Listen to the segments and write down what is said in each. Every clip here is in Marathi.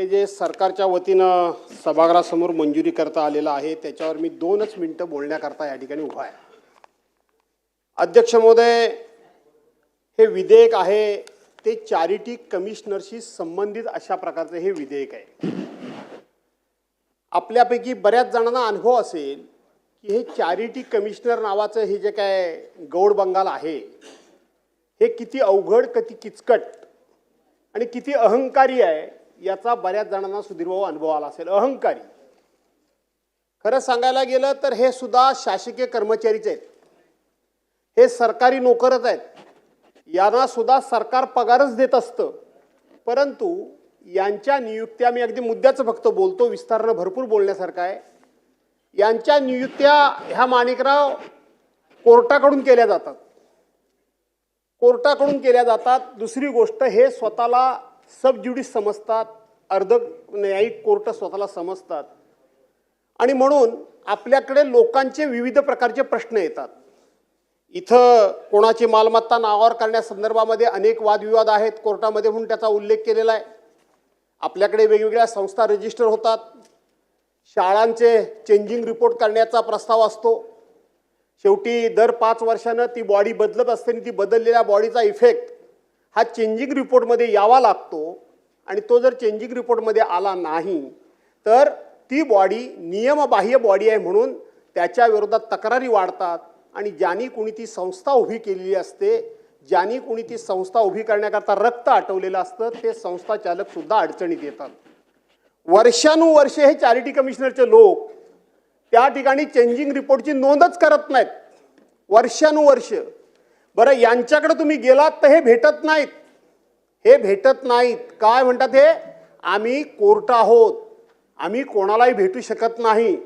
हे जे सरकारच्या वतीनं सभागृहासमोर मंजुरी करता आलेलं आहे त्याच्यावर मी दोनच मिनटं बोलण्याकरता या ठिकाणी उभा आहे. अध्यक्ष महोदय हे विधेयक आहे ते चॅरिटी कमिशनरशी संबंधित अशा प्रकारचं हे विधेयक आहे. आपल्यापैकी बऱ्याच जणांना अनुभव असेल की हे चॅरिटी कमिशनर नावाचं हे जे काय गौड बंगाल आहे हे किती अवघड किती किचकट आणि किती अहंकारी आहे याचा बऱ्याच जणांना सुधीरभाऊ अनुभव आला असेल. अहंकारी. खरं सांगायला गेलं तर हे सुद्धा शासकीय कर्मचारीच आहेत. हे सरकारी नोकरच आहेत. यांना सुद्धा सरकार पगारच देत असतं. परंतु यांच्या नियुक्त्या मी अगदी मुद्द्याचं फक्त बोलतो विस्तारणं भरपूर बोलण्यासारखं आहे. यांच्या नियुक्त्या ह्या माणिकराव कोर्टाकडून केल्या जातात. कोर्टाकडून केल्या जातात. दुसरी गोष्ट हे स्वतःला सबज्युडिस समजतात. अर्ध न्यायिक कोर्ट स्वतःला समजतात. आणि म्हणून आपल्याकडे लोकांचे विविध प्रकारचे प्रश्न येतात. इथं कोणाची मालमत्ता नावावर करण्यासंदर्भामध्ये अनेक वादविवाद आहेत. कोर्टामध्ये म्हणून त्याचा उल्लेख केलेला आहे. आपल्याकडे वेगवेगळ्या संस्था रजिस्टर होतात. शाळांचे चेंजिंग रिपोर्ट करण्याचा प्रस्ताव असतो. शेवटी दर पाच वर्षानं ती बॉडी बदलत असते आणि ती बदललेल्या बॉडीचा इफेक्ट हा चेंजिंग रिपोर्टमध्ये यावा लागतो. आणि तो जर चेंजिंग रिपोर्टमध्ये आला नाही तर ती बॉडी नियमबाह्य बॉडी आहे म्हणून त्याच्या विरोधात तक्रारी वाढतात. आणि ज्यांनी कोणी ती संस्था उभी केलेली असते ज्यांनी कोणी ती संस्था उभी करण्याकरता रक्त आटवलेलं असतं ते संस्था चालकसुद्धा अडचणीत येतात. वर्षानुवर्षे हे चॅरिटी कमिशनरचे लोक त्या ठिकाणी चेंजिंग रिपोर्टची नोंदच करत नाहीत. वर्षानुवर्ष. बरं यांच्याकडे तुम्ही गेलात तर हे भेटत नाहीत. हे भेटत नाहीत. काय म्हणतात हे? आम्ही कोर्ट आहोत. आम्ही कोणालाही भेटू शकत नाही.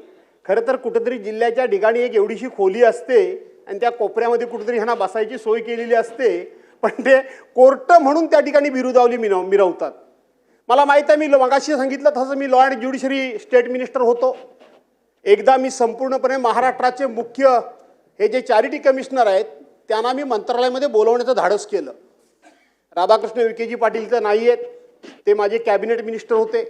खरं तर कुठेतरी जिल्ह्याच्या ठिकाणी एक एवढीशी खोली असते आणि त्या कोपऱ्यामध्ये कुठेतरी ह्यांना बसायची सोय केलेली असते. पण ते कोर्ट म्हणून त्या ठिकाणी बिरुदावली मिरव मिरवतात. मला माहीत आहे मी मगाशी सांगितलं तसं मी law and judiciary state minister होतो. एकदा मी संपूर्णपणे महाराष्ट्राचे मुख्य हे जे चॅरिटी कमिशनर आहेत त्यांना मी मंत्रालयामध्ये बोलवण्याचं धाडस केलं. राधाकृष्ण विखेजी पाटील तर नाही आहेत ते माझे कॅबिनेट मिनिस्टर होते.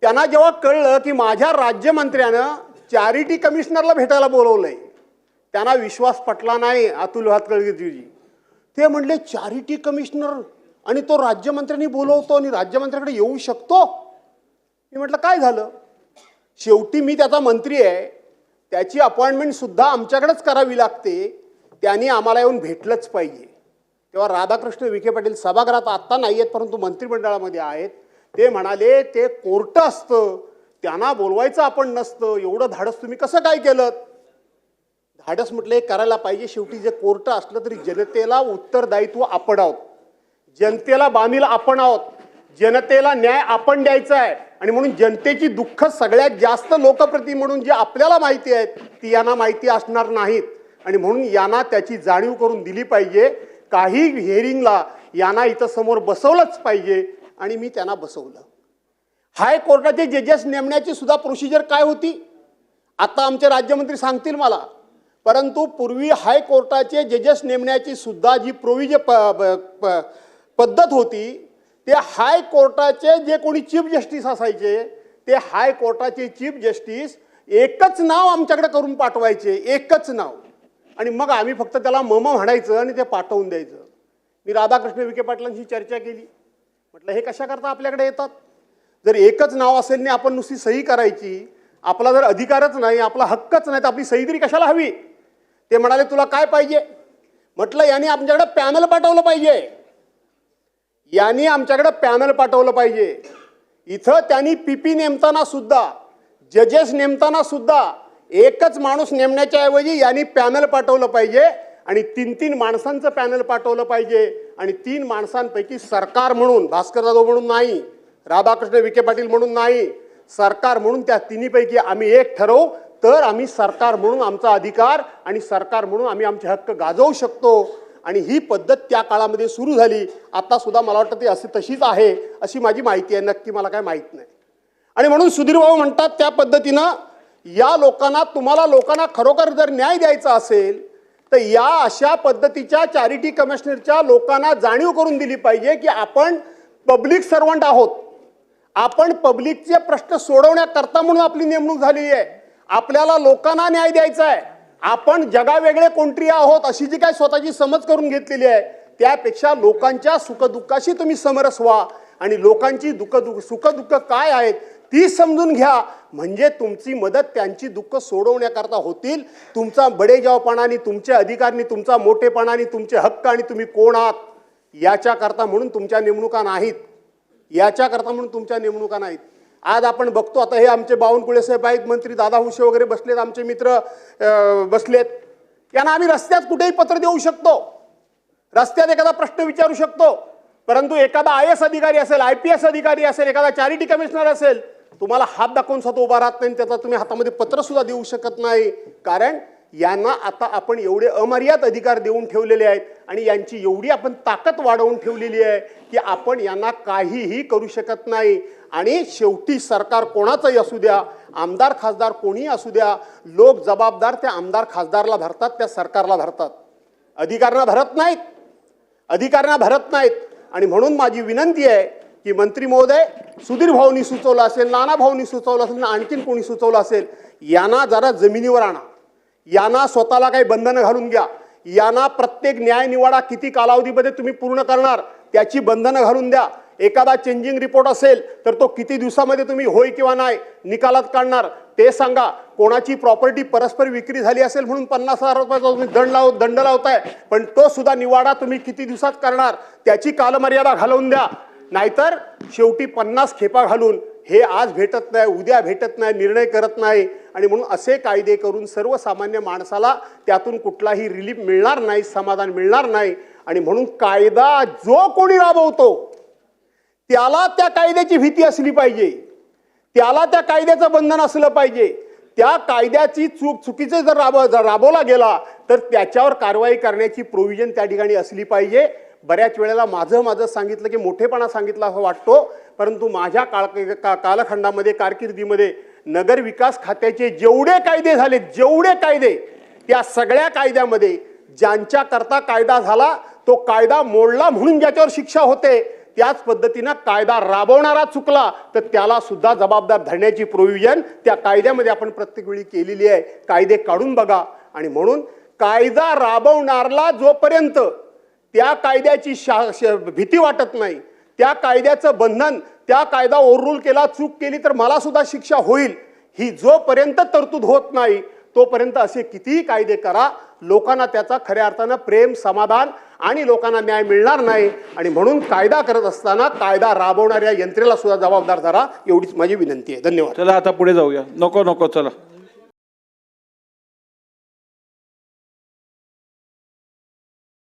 त्यांना जेव्हा कळलं की माझ्या राज्यमंत्र्यानं चॅरिटी कमिशनरला भेटायला बोलवलंय त्यांना विश्वास पटला नाही अतुल हातकळगीजी ते म्हणले चॅरिटी कमिशनर आणि तो राज्यमंत्र्यांनी बोलवतो आणि राज्यमंत्र्याकडे येऊ शकतो? मी म्हटलं काय झालं? शेवटी मी त्याचा मंत्री आहे. त्याची अपॉइंटमेंटसुद्धा आमच्याकडेच करावी लागते. त्यांनी आम्हाला येऊन भेटलंच पाहिजे. तेव्हा राधाकृष्ण विखे पाटील सभागृहात आत्ता नाही आहेत परंतु मंत्रिमंडळामध्ये आहेत. ते म्हणाले ते कोर्ट असतं त्यांना बोलवायचं आपण नसतं एवढं धाडस तुम्ही कसं काय केलं धाडस म्हटलं हे करायला पाहिजे शेवटी जे कोर्ट असलं तरी जनतेला उत्तरदायित्व आपण आहोत. जनतेला बांधील आपण आहोत. जनतेला न्याय आपण द्यायचा आहे. आणि म्हणून जनतेची दुःख सगळ्यात जास्त लोकप्रती म्हणून जे आपल्याला माहिती आहेत ती यांना माहिती असणार नाहीत. आणि म्हणून यांना त्याची जाणीव करून दिली पाहिजे. काही हिअरिंगला यांना इथं समोर बसवलंच पाहिजे आणि मी त्यांना बसवलं. हायकोर्टाचे जजेस नेमण्याची सुद्धा प्रोसिजर काय होती? आता आमचे राज्यमंत्री सांगतील मला. परंतु पूर्वी हायकोर्टाचे जजेस नेमण्याची सुद्धा जी प्रोविज प प- प- पद्धत होती ते हायकोर्टाचे जे कोणी चीफ जस्टिस असायचे ते हायकोर्टाचे चीफ जस्टिस एकच नाव आमच्याकडे करून पाठवायचे एकच नाव. आणि मग आम्ही फक्त त्याला मम म्हणायचं आणि ते पाठवून द्यायचं. मी राधाकृष्ण विखे पाटलांशी चर्चा केली. म्हटलं हे कशा करता आपल्याकडे येतात? जर एकच नाव असेल आणि आपण नुसती सही करायची आपला जर अधिकारच नाही आपला हक्कच नाही तर आपली सही तरी कशाला हवी? ते म्हणाले तुला काय पाहिजे? म्हटलं यांनी आमच्याकडे पॅनल पाठवलं पाहिजे. यांनी आमच्याकडे पॅनल पाठवलं पाहिजे. इथं त्यांनी पीपी नेमताना सुद्धा जजेस नेमताना सुद्धा एकच माणूस नेमण्याच्या ऐवजी यांनी पॅनल पाठवलं पाहिजे आणि तीन तीन माणसांचं पॅनल पाठवलं पाहिजे. आणि तीन माणसांपैकी सरकार म्हणून भास्कर जाधव म्हणून नाही राधाकृष्ण विखे पाटील म्हणून नाही सरकार म्हणून त्या तिन्हीपैकी आम्ही एक ठरवू. तर आम्ही सरकार म्हणून आमचा अधिकार आणि सरकार म्हणून आम्ही आमचे हक्क गाजवू शकतो. आणि ही पद्धत त्या काळामध्ये सुरू झाली. आता सुद्धा मला वाटतं ती अशी तशीच आहे अशी माझी माहिती आहे. नक्की मला काय माहीत नाही. आणि म्हणून सुधीर भाऊ म्हणतात त्या पद्धतीनं या लोकांना तुम्हाला लोकांना खरोखर जर न्याय द्यायचा असेल तर या अशा पद्धतीच्या चॅरिटी कमिशनरच्या लोकांना जाणीव करून दिली पाहिजे की आपण पब्लिक सर्वंट आहोत. आपण पब्लिकचे प्रश्न सोडवण्याकरता म्हणून आपली नेमणूक झालेली आहे. आपल्याला लोकांना न्याय द्यायचा आहे. आपण जगावेगळे कोणतरी आहोत अशी जी काय स्वतःची समज करून घेतलेली आहे त्यापेक्षा लोकांच्या सुखदुःखाशी तुम्ही समरस व्हा. आणि लोकांची दुःख दुःख सुखदुःख काय आहेत ती समजून घ्या. म्हणजे तुमची मदत त्यांची दुःख सोडवण्याकरता होतील. तुमचा बडेजावपणाने तुमचे अधिकारनी तुमचा मोठेपणाने तुमचे हक्क आणि तुम्ही कोण आहात? याच्याकरता म्हणून तुमच्या नेमणुका नाहीत. याच्याकरता म्हणून तुमच्या नेमणुका नाहीत. आज आपण बघतो आता हे आमचे बावनकुळे साहेब आहेत मंत्री दादा हुशे वगैरे बसलेत आमचे मित्र बसलेत. यांना आम्ही रस्त्यात कुठेही पत्र देऊ शकतो. रस्त्यात एखादा प्रश्न विचारू शकतो. परंतु एखादा आय एस अधिकारी असेल आय पी एस अधिकारी असेल एखादा चॅरिटी कमिशनर असेल तुम्हाला हात दाखवून स्वतः उभा राहत नाही आणि त्याचा तुम्ही हातामध्ये पत्रसुद्धा देऊ शकत नाही. कारण यांना आता आपण एवढे अमर्याद अधिकार देऊन ठेवलेले आहेत आणि यांची एवढी आपण ताकद वाढवून ठेवलेली आहे की आपण यांना काहीही करू शकत नाही. आणि शेवटी सरकार कोणाचंही असू द्या आमदार खासदार कोणीही असू द्या लोक जबाबदार त्या आमदार खासदारला धरतात त्या सरकारला धरतात. अधिकाऱ्यांना भरत नाहीत. अधिकाऱ्यांना भरत नाहीत. आणि म्हणून माझी विनंती आहे की मंत्री महोदय सुधीर भाऊनी सुचवलं असेल नाना भाऊनी सुचवलं असेल ना आणखीन कोणी सुचवलं असेल यांना जरा जमिनीवर आणा. यांना स्वतःला काही बंधनं घालून घ्या. यांना प्रत्येक न्याय निवाडा किती कालावधीमध्ये तुम्ही पूर्ण करणार त्याची बंधनं घालून द्या. एखादा चेंजिंग रिपोर्ट असेल तर तो किती दिवसामध्ये तुम्ही होय किंवा नाही निकालात काढणार. ते सांगा. कोणाची प्रॉपर्टी परस्पर विक्री झाली असेल म्हणून पन्नास हजार रुपयाचा तुम्ही दंड लाव दंड लावताय पण तो सुद्धा निवाडा तुम्ही किती दिवसात करणार त्याची कालमर्यादा घालवून द्या. नाहीतर शेवटी पन्नास खेपा घालून हे आज भेटत नाही उद्या भेटत नाही निर्णय करत नाही. आणि म्हणून असे कायदे करून सर्वसामान्य माणसाला त्यातून कुठलाही रिलीफ मिळणार नाही समाधान मिळणार नाही. आणि म्हणून कायदा जो कोणी राबवतो त्याला त्या कायद्याची भीती असली पाहिजे. त्याला त्या कायद्याचं बंधन असलं पाहिजे. त्या कायद्याची चूक चुकीचं जर राब जर राबवला गेला तर त्याच्यावर कारवाई करण्याची प्रोव्हिजन त्या ठिकाणी असली पाहिजे. बऱ्याच वेळेला माझं माझं सांगितलं की मोठेपणा सांगितला असं वाटतो परंतु माझ्या काळ का कालखंडामध्ये कारकिर्दीमध्ये नगर विकास खात्याचे जेवढे कायदे झाले जेवढे कायदे त्या सगळ्या कायद्यामध्ये ज्यांच्याकरता कायदा झाला तो कायदा मोडला म्हणून ज्याच्यावर शिक्षा होते त्याच पद्धतीनं कायदा राबवणारा चुकला तर त्याला सुद्धा जबाबदार धरण्याची प्रोव्हिजन त्या कायद्यामध्ये आपण प्रत्येक वेळी केलेली आहे. कायदे काढून बघा. आणि म्हणून कायदा राबवणारला जोपर्यंत त्या कायद्याची शा श- भीती वाटत नाही. त्या कायद्याचं बंधन त्या कायदा ओव्हररूल केला चूक केली तर मला सुद्धा शिक्षा होईल. ही जोपर्यंत तरतूद होत नाही तोपर्यंत असे कितीही कायदे करा लोकांना त्याचा खऱ्या अर्थानं प्रेम समाधान आणि लोकांना न्याय मिळणार नाही. आणि म्हणून कायदा करत असताना कायदा राबवणाऱ्या यंत्रेला सुद्धा जबाबदार धरा एवढीच माझी विनंती आहे. धन्यवाद. चला आता पुढे जाऊया. नको नको चला.